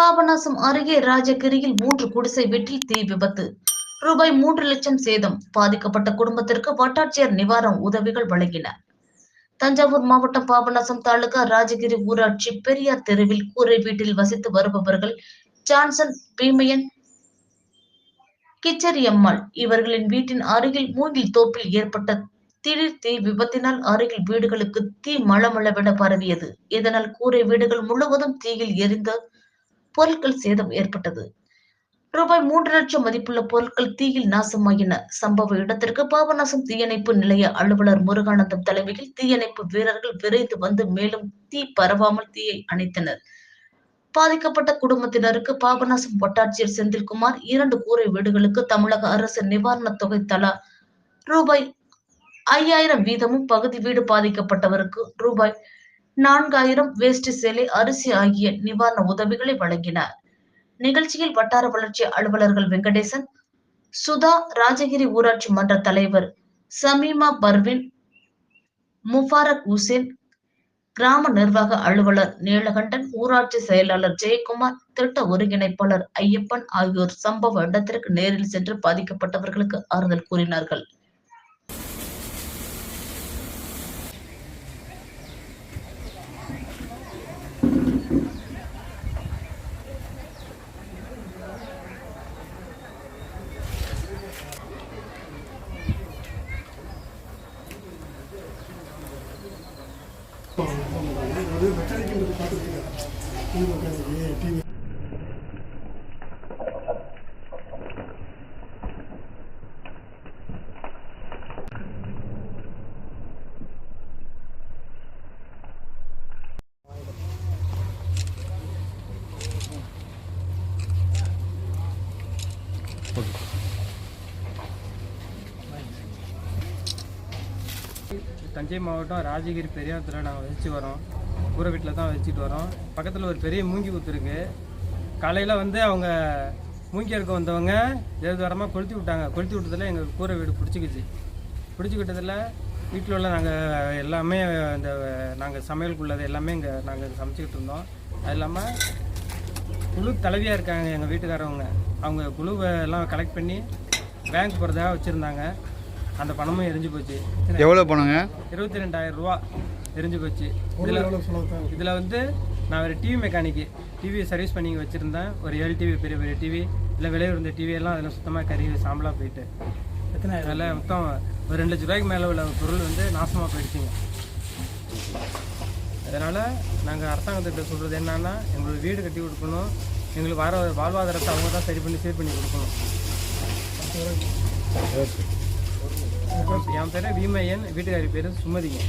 பாபநாசம் அருகே ராஜகிரியில் மூன்று குடிசை வீட்டில் தீ விபத்து. ரூபாய் மூன்று லட்சம் சேதம் பாதிக்கப்பட்ட குடும்பத்திற்கு வட்டாட்சியர் நிவாரண உதவிகள் வழங்கின. தஞ்சாவூர் மாவட்டம் பாபநாசம் தாலுகா ராஜகிரி ஊராட்சி பெரியார் தெருவில் கூரை வீட்டில் வசித்து வருபவர்கள் ஜான்சன் பீமையன் கிச்சரி அம்மாள் இவர்களின் வீட்டின் அருகில் மூங்கில் தோப்பில் ஏற்பட்ட திடீர் தீ விபத்தினால் அருகில் வீடுகளுக்கு தீ மளமளவென பரவியது. இதனால் கூரை வீடுகள் முழுவதும் தீயில் எரிந்த பொருட்கள் சேதம் ஏற்பட்டது. ரூபாய் மூன்று லட்சம் மதிப்புள்ள பொருட்கள் தீயில் நாசமாயின. சம்பவ இடத்திற்கு பாபநாசம் தீயணைப்பு நிலைய அலுவலர் முருகானந்தம் தலைமையில் தீயணைப்பு வீரர்கள் விரைந்து வந்து மேலும் தீ பரவாமல் தீயை அணைத்தனர். பாதிக்கப்பட்ட குடும்பத்தினருக்கு பாபநாசம் வட்டாட்சியர் செந்தில்குமார் இரண்டு கூரை வீடுகளுக்கு தமிழக அரசு நிவாரணத் தொகை தலா ரூபாய் ஐயாயிரம் வீதமும் பகுதி வீடு பாதிக்கப்பட்டவருக்கு ரூபாய் நான்காயிரம் வேஷ்டி சேலை அரிசி ஆகிய நிவாரண உதவிகளை வழங்கினார். நிகழ்ச்சியில் வட்டார வளர்ச்சி அலுவலர்கள் வெங்கடேசன் சுதா ராஜகிரி ஊராட்சி மன்ற தலைவர் சமீமா பர்வின் முஃபாரக் ஹூசேன் கிராம நிர்வாக அலுவலர் நீலகண்டன் ஊராட்சி செயலாளர் ஜெயக்குமார் திட்ட ஒருங்கிணைப்பாளர் ஐயப்பன் ஆகியோர் சம்பவ இடத்திற்கு நேரில் சென்று பாதிக்கப்பட்டவர்களுக்கு ஆறுதல் கூறினார்கள். தஞ்சை மாவட்டம் ராஜகிரி பெரியாரத்தில் நாங்கள் வசித்து வரோம். கூரை வீட்டில் தான் வச்சுட்டு வரோம். பக்கத்தில் ஒரு பெரிய மூங்கி குத்து இருக்கு. காலையில் வந்து அவங்க மூங்கி இருக்க வந்தவங்க தேவதாரமாக கொளுத்தி விட்டாங்க. கொளுத்தி விட்டதில் எங்கள் கூரை வீடு பிடிச்சிக்கிச்சு. பிடிச்சிக்கிட்டதில் வீட்டில் உள்ள நாங்கள் எல்லாமே இந்த நாங்கள் சமையலுக்குள்ளது எல்லாமே இங்கே நாங்கள் சமைச்சிக்கிட்டு இருந்தோம். அது இல்லாமல் குழு தலைவியாக இருக்காங்க எங்கள் வீட்டுக்காரவங்க. அவங்க குழுவை எல்லாம் கலெக்ட் பண்ணி பேங்க் போகிறதாக வச்சுருந்தாங்க. அந்த பணமும் எரிஞ்சு போச்சு. எவ்வளோ பணங்க? இருபத்தி ரெண்டாயிரம் ரூபா. எரிஞ்சு போச்சு. இதில் இதில் வந்து நான் ஒரு டிவி மெக்கானிக்கு டிவி சர்வீஸ் பண்ணி வச்சுருந்தேன். ஒரு ஏழு டிவி பெரிய பெரிய டிவி இல்லை விலை இருந்த டிவி எல்லாம் அதில் சுத்தமாக கறி சாம்பலாக போயிட்டு. அதில் மொத்தம் ஒரு ரெண்டு லட்ச ரூபாய்க்கு மேலே உள்ள பொருள் வந்து நாசமாக போயிடுச்சுங்க. அதனால் நாங்கள் அரசாங்கத்திட்ட சொல்கிறது என்னன்னா எங்களுக்கு வீடு கட்டி கொடுக்கணும். எங்களுக்கு வர வாழ்வாதாரத்தை அவங்க தான் சரி பண்ணி சீர் பண்ணி கொடுக்கணும். என் பேர் வீமையன் வீட்டுக்காரி பேர் சுமதிங்க.